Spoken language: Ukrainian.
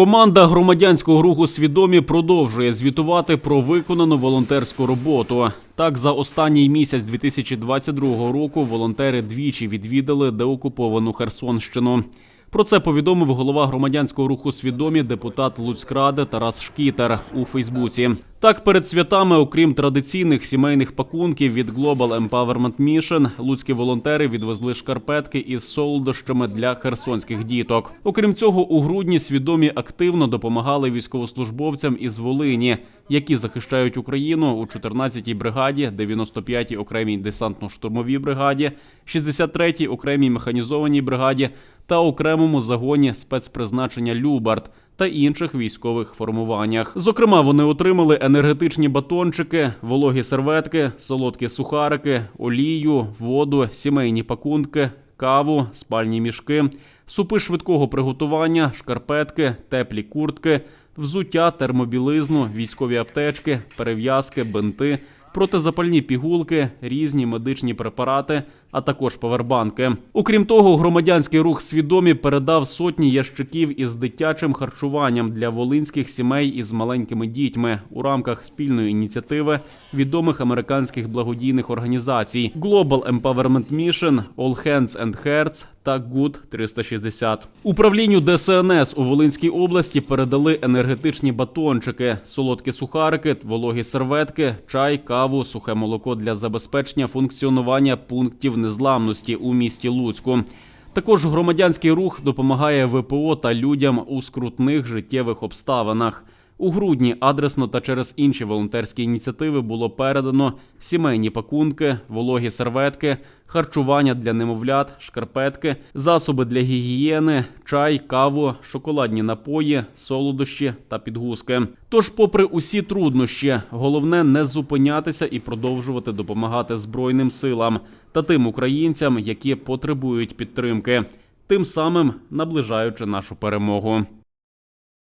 Команда громадянського руху свідомі продовжує звітувати про виконану волонтерську роботу. Так, за останній місяць 2022 року волонтери двічі відвідали деокуповану Херсонщину. Про це повідомив голова громадянського руху свідомі депутат Луцькради Тарас Шкітер у Фейсбуці. Так, перед святами, окрім традиційних сімейних пакунків від Global Empowerment Mission, луцькі волонтери відвезли шкарпетки із солодощами для херсонських діток. Окрім цього, у грудні свідомі активно допомагали військовослужбовцям із Волині, які захищають Україну у 14-й бригаді, 95-й окремій десантно-штурмовій бригаді, 63-й окремій механізованій бригаді та окремому загоні спецпризначення Любард та інших військових формуваннях. Зокрема, вони отримали енергетичні батончики, вологі серветки, солодкі сухарики, олію, воду, сімейні пакунки, каву, спальні мішки, супи швидкого приготування, шкарпетки, теплі куртки, взуття, термобілизну, військові аптечки, перев'язки, бинти. Протизапальні пігулки, різні медичні препарати, а також павербанки. Окрім того, громадянський рух свідомі передав сотні ящиків із дитячим харчуванням для волинських сімей із маленькими дітьми у рамках спільної ініціативи відомих американських благодійних організацій Global Empowerment Mission, All Hands and Hearts та Good 360. Управлінню ДСНС у Волинській області передали енергетичні батончики, солодкі сухарики, вологі серветки, чай, каву, сухе молоко для забезпечення функціонування пунктів незламності у місті Луцьку. Також громадянський рух допомагає ВПО та людям у скрутних життєвих обставинах. У грудні адресно та через інші волонтерські ініціативи було передано сімейні пакунки, вологі серветки, харчування для немовлят, шкарпетки, засоби для гігієни, чай, каву, шоколадні напої, солодощі та підгузки. Тож, попри усі труднощі, головне не зупинятися і продовжувати допомагати Збройним силам та тим українцям, які потребують підтримки, тим самим наближаючи нашу перемогу.